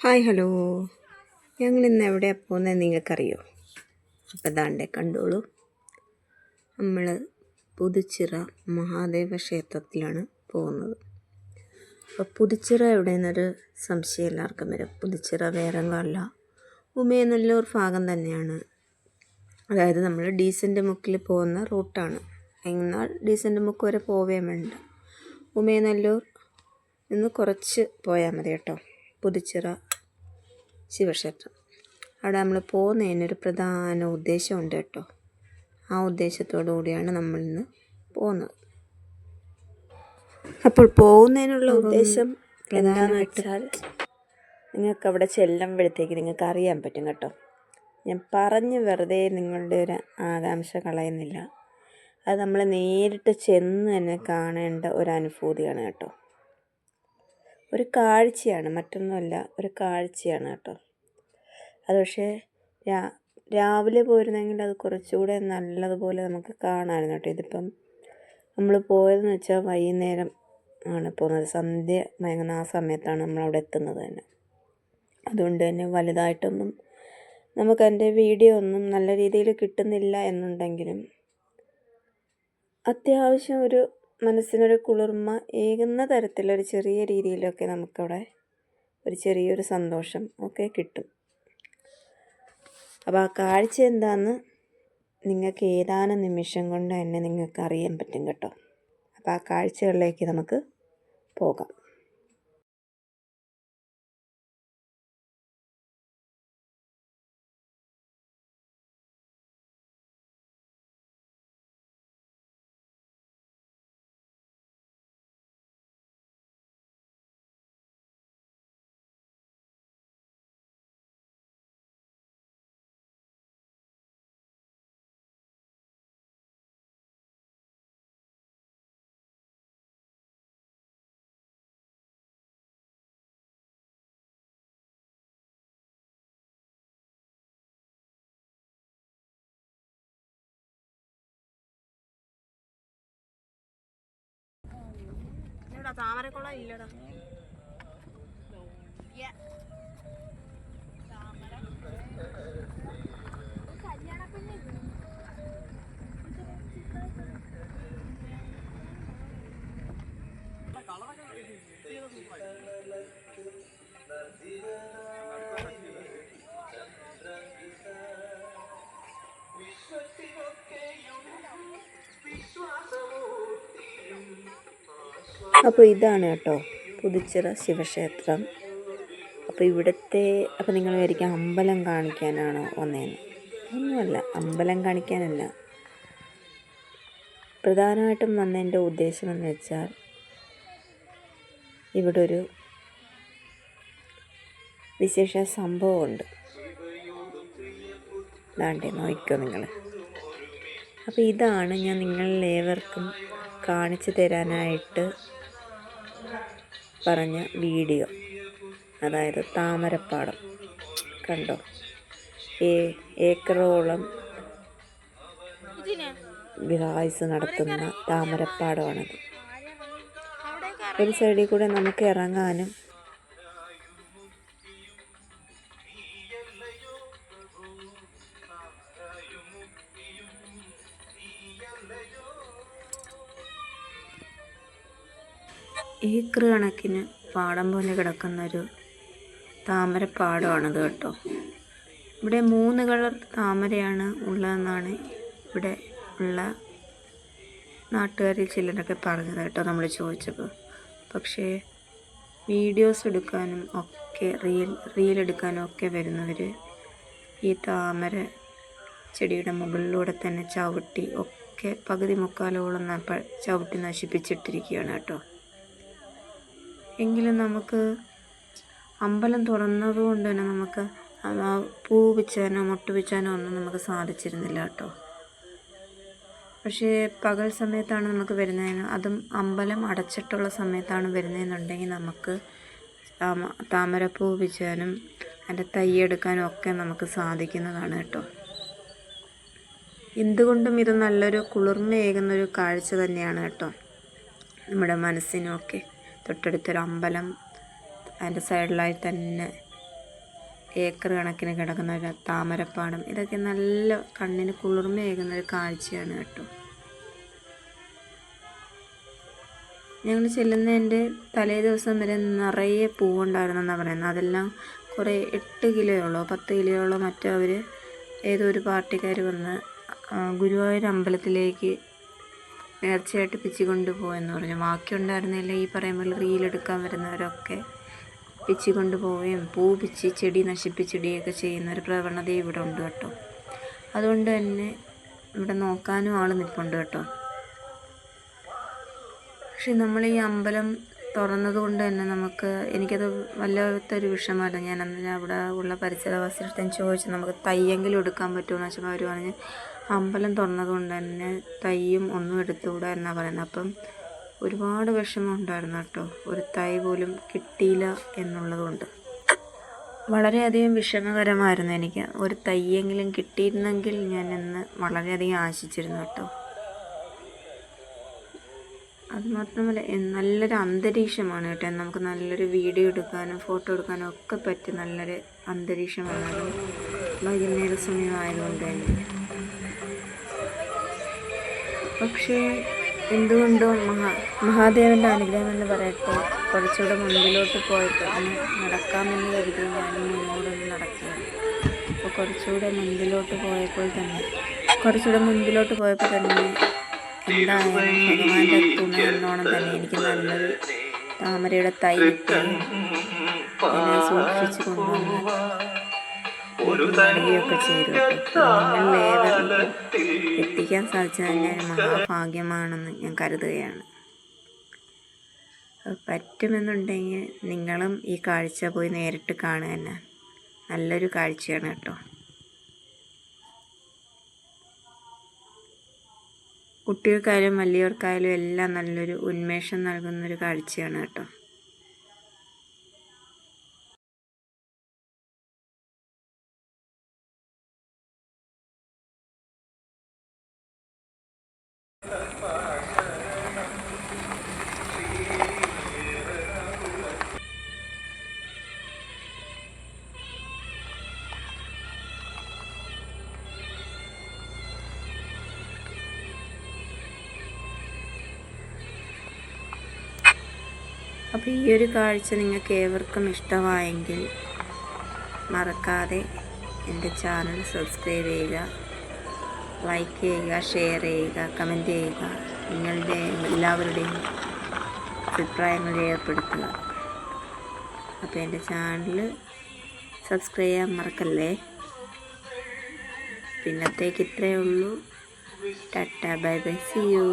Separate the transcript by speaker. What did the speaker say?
Speaker 1: Hi hello. ഞങ്ങൾ ഇന്ന് എവിടെയാണ് പോകുന്നത് നിങ്ങൾക്കറിയോ? അപ്പോൾ ദാണ്ടെ കണ്ടോളൂ. നമ്മൾ പുതുച്ചിറ മഹാദേവ ക്ഷേത്രത്തിലാണ് പോകുന്നത്. അപ്പോൾ പുതുച്ചിറ എവിടെയെന്നൊരു സംശയം എല്ലാവർക്കും വരും. പുതുച്ചിറ വേറെങ്ങല്ല ഉമയനല്ലൂർ ഭാഗം തന്നെയാണ്. അതായത് നമ്മൾ ഡീസന്റ് മുക്കിൽ പോകുന്ന റൂട്ടാണ്. എന്നാൽ ഡീസന്റ് മുക്ക് വരെ പോവേ വേണ്ട. ഉമയനല്ലൂർ നിന്ന് കുറച്ച് പോയാൽ മതി കേട്ടോ. പുതുച്ചിറ ശിവക്ഷേത്രം. അവിടെ നമ്മൾ പോകുന്നതിനൊരു പ്രധാന ഉദ്ദേശമുണ്ട് കേട്ടോ. ആ ഉദ്ദേശത്തോടു കൂടിയാണ് നമ്മൾ ഇന്ന് പോകുന്നത്. അപ്പോൾ പോകുന്നതിനുള്ള ഉദ്ദേശം എന്താണെന്ന് വെച്ചാൽ നിങ്ങൾക്ക് അവിടെ ചെല്ലുമ്പോഴത്തേക്ക് നിങ്ങൾക്ക് അറിയാൻ പറ്റും കേട്ടോ. ഞാൻ പറഞ്ഞ് വെറുതെ നിങ്ങളുടെ ഒരു ആകാംക്ഷ കളയുന്നില്ല. അത് നമ്മൾ നേരിട്ട് ചെന്ന് തന്നെ കാണേണ്ട ഒരു അനുഭൂതിയാണ് കേട്ടോ. ഒരു കാഴ്ചയാണ് മറ്റൊന്നുമല്ല ഒരു കാഴ്ചയാണ് കേട്ടോ. അത് പക്ഷേ രാവിലെ പോയിരുന്നെങ്കിൽ അത് കുറച്ചുകൂടെ നല്ലതുപോലെ നമുക്ക് കാണാമായിരുന്നു കേട്ടോ. ഇതിപ്പം നമ്മൾ പോയതെന്ന് വെച്ചാൽ വൈകുന്നേരം ആണ് പോകുന്നത്. സന്ധ്യ മയങ്ങുന്ന ആ സമയത്താണ് നമ്മൾ അവിടെ എത്തുന്നത് തന്നെ. അതുകൊണ്ട് തന്നെ വലുതായിട്ടൊന്നും നമുക്ക് എന്റെ വീഡിയോ ഒന്നും നല്ല രീതിയിൽ കിട്ടുന്നില്ല എന്നുണ്ടെങ്കിലും അത്യാവശ്യം ഒരു മനസ്സിനൊരു കുളിർമ ഏകുന്ന തരത്തിലൊരു ചെറിയ രീതിയിലൊക്കെ നമുക്കവിടെ ഒരു ചെറിയൊരു സന്തോഷം ഒക്കെ കിട്ടും. അപ്പോൾ ആ കാഴ്ച എന്താണെന്ന് നിങ്ങൾക്ക് ഏതാനും നിമിഷം കൊണ്ട് തന്നെ നിങ്ങൾക്ക് അറിയാൻ പറ്റും കേട്ടോ. അപ്പോൾ ആ കാഴ്ചകളിലേക്ക് നമുക്ക് പോകാം. താമരക്കുളം ഇല്ലടാ. അപ്പോൾ ഇതാണ് കേട്ടോ പുതുച്ചിറ ശിവക്ഷേത്രം. അപ്പോൾ ഇവിടുത്തെ അപ്പോൾ നിങ്ങൾ വിചാരിക്കാം അമ്പലം കാണിക്കാനാണോ വന്നേന്ന്. ഒന്നുമല്ല അമ്പലം കാണിക്കാനല്ല. പ്രധാനമായിട്ടും വന്നതിന്റെ ഉദ്ദേശം എന്ന് വെച്ചാൽ ഇവിടെ ഒരു വിശേഷ സംഭവമുണ്ട്. ദാണ്ടേ നോക്കിക്കോ നിങ്ങൾ. അപ്പോൾ ഇതാണ് ഞാൻ നിങ്ങളിലേവർക്കും കാണിച്ചു തരാനായിട്ട് പറഞ്ഞ വീഡിയോ. അതായത് താമരപ്പാടം. കണ്ടോ? ഏ ഏക്കറോളം വിഹായസ് നടത്തുന്ന താമരപ്പാടമാണത്. ഒരു സൈഡിൽ കൂടെ നമുക്ക് ഇറങ്ങാനും ഏക്കർ കണക്കിന് പാടം പോലെ കിടക്കുന്നൊരു താമരപ്പാടമാണിത് കേട്ടോ. ഇവിടെ മൂന്ന് കളർ താമരയാണ് ഉള്ളതെന്നാണ് ഇവിടെ ഉള്ള നാട്ടുകാരിൽ ചിലരൊക്കെ പറഞ്ഞത് കേട്ടോ നമ്മൾ ചോദിച്ചപ്പോൾ പക്ഷേ വീഡിയോസ് എടുക്കാനും ഒക്കെ റീൽ റീൽ എടുക്കാനും ഒക്കെ വരുന്നവർ ഈ താമര ചെടിയുടെ മുകളിലൂടെ തന്നെ ചവിട്ടി ഒക്കെ പകുതി മുക്കാലോളം ചവിട്ടി നശിപ്പിച്ചിട്ടിരിക്കുകയാണ് കേട്ടോ. എങ്കിലും നമുക്ക് അമ്പലം തുറന്നത് കൊണ്ട് തന്നെ നമുക്ക് പൂ വെച്ചാനോ മുട്ട വെച്ചാനോ ഒന്നും നമുക്ക് സാധിച്ചിരുന്നില്ല കേട്ടോ. പക്ഷേ പകൽ സമയത്താണ് നമുക്ക് വരുന്നതെന്ന്. അതും അമ്പലം അടച്ചിട്ടുള്ള സമയത്താണ് വരുന്നതെന്നുണ്ടെങ്കിൽ നമുക്ക് താമരപ്പൂ വെച്ചാനും അതിന്റെ തയ്യെടുക്കാനും ഒക്കെ നമുക്ക് സാധിക്കുന്നതാണ് കേട്ടോ. എന്തുകൊണ്ടും ഇത് നല്ലൊരു കുളിർമയേകുന്നൊരു കാഴ്ച തന്നെയാണ് കേട്ടോ നമ്മുടെ മനസ്സിനുമൊക്കെ തൊട്ടടുത്തൊരു അമ്പലം. അതിന്റെ സൈഡിലായി തന്നെ ഏക്കർ കണക്കിന് കിടക്കുന്ന ഒരു താമരപ്പാടം. ഇതൊക്കെ നല്ല കണ്ണിന് കുളിർമയേകുന്ന ഒരു കാഴ്ചയാണ് കേട്ടോ. ഞങ്ങൾ ചെല്ലുന്നതിന്റെ തലേ ദിവസം വരെ നിറയെ പൂവുണ്ടായിരുന്നെന്നാണ് പറയുന്നത്. അതെല്ലാം കുറേ എട്ട് കിലോയോളോ പത്ത് കിലോയോളോ മറ്റോ അവർ ഏതോ ഒരു പാർട്ടിക്കാർ വന്ന് ഗുരുവായൂർ അമ്പലത്തിലേക്ക് നേർച്ചയായിട്ട് പിച്ചി കൊണ്ടുപോകുമെന്ന് പറഞ്ഞു. ബാക്കിയുണ്ടായിരുന്നില്ല ഈ പറയുമ്പോൾ റീലെടുക്കാൻ വരുന്നവരൊക്കെ. പിച്ചി കൊണ്ടുപോവുകയും പൂ പിച്ച് ചെടി നശിപ്പിച്ചിടുകയൊക്കെ ചെയ്യുന്ന ഒരു പ്രവണത ഇവിടെ ഉണ്ട് കേട്ടോ. അതുകൊണ്ട് തന്നെ ഇവിടെ നോക്കാനും ആൾ നിൽപ്പുണ്ട് കേട്ടോ. പക്ഷെ നമ്മൾ ഈ അമ്പലം തുറന്നത് കൊണ്ട് തന്നെ നമുക്ക് എനിക്കത് വല്ലാത്തൊരു വിഷമമല്ല ഞാൻ അന്ന് അവിടെ ഉള്ള പരിസരവാസിയുടെ ചോദിച്ചു നമുക്ക് തയ്യെങ്കിലും എടുക്കാൻ പറ്റുമോ? എന്ന് വെച്ചപ്പോൾ അവർ പറഞ്ഞ് അമ്പലം തുറന്നതുകൊണ്ട് തന്നെ തയ്യും ഒന്നും എടുത്തുകൂടാ എന്നാണ് പറയുന്നത് അപ്പം ഒരുപാട് വിഷമം ഉണ്ടായിരുന്നു കേട്ടോ. ഒരു തൈ പോലും കിട്ടിയില്ല എന്നുള്ളതുകൊണ്ട്. വളരെയധികം വിഷമകരമായിരുന്നു എനിക്ക്. ഒരു തയ്യെങ്കിലും കിട്ടിയിരുന്നെങ്കിൽ ഞാൻ ഇന്ന് വളരെയധികം ആശിച്ചിരുന്നു കേട്ടോ. അത് മാത്രമല്ല നല്ലൊരു അന്തരീക്ഷമാണ് കേട്ടോ. നമുക്ക് നല്ലൊരു വീഡിയോ എടുക്കാനും ഫോട്ടോ എടുക്കാനും ഒക്കെ പറ്റിയ നല്ലൊരു അന്തരീക്ഷമാണ്. വൈകുന്നേര സമയമായതുകൊണ്ട് തന്നെ. പക്ഷേ എന്തുകൊണ്ടോ മഹാ മഹാദേവന്റെ അനുഗ്രഹം എന്ന് പറയട്ടെ കുറച്ചുകൂടെ മുൻപിലോട്ട് പോയിട്ട് ഒന്ന് നടക്കാമെന്ന് കരുതി ഞാൻ മുന്നോടൊന്ന് നടക്കുകയാണ്. അപ്പോൾ കുറച്ചുകൂടെ മുൻപിലോട്ട് പോയപ്പോൾ തന്നെ കുറച്ചുകൂടെ മുൻപിലോട്ട് പോയപ്പോൾ തന്നെ എന്തായാലും ഭഗവാന്റെ തുണ എന്നോണം തന്നെ എനിക്ക് നല്ലൊരു താമരയുടെ തൈ സൂക്ഷിച്ച് കൊണ്ടുവന്ന്. ചെയ്തു. എത്തിക്കാൻ സാധിച്ചത് മഹാഭാഗ്യമാണെന്ന് ഞാൻ കരുതുകയാണ്. പറ്റുമെന്നുണ്ടെങ്കിൽ നിങ്ങളും ഈ കാഴ്ച പോയി നേരിട്ട് കാണുക തന്നെ. നല്ലൊരു കാഴ്ചയാണ് കേട്ടോ. കുട്ടികൾക്കായാലും വലിയവർക്കായാലും എല്ലാം നല്ലൊരു ഉന്മേഷം നൽകുന്നൊരു കാഴ്ചയാണ് കേട്ടോ. അപ്പോൾ ഈ ഒരു കാഴ്ച നിങ്ങൾക്ക് ഏവർക്കും ഇഷ്ടമായെങ്കിൽ മറക്കാതെ എന്റെ ചാനൽ സബ്സ്ക്രൈബ് ചെയ്യുക ലൈക്ക് ചെയ്യുക ഷെയർ ചെയ്യുക കമന്റ് ചെയ്യുക. നിങ്ങളുടെ എല്ലാവരുടെയും അഭിപ്രായങ്ങൾ രേഖപ്പെടുത്തുക. അപ്പോൾ എന്റെ ചാനൽ സബ്സ്ക്രൈബ് ചെയ്യാൻ മറക്കല്ലേ? പിന്നത്തേക്ക് ഇത്രയേ ഉള്ളൂ. Tata bye bye see you.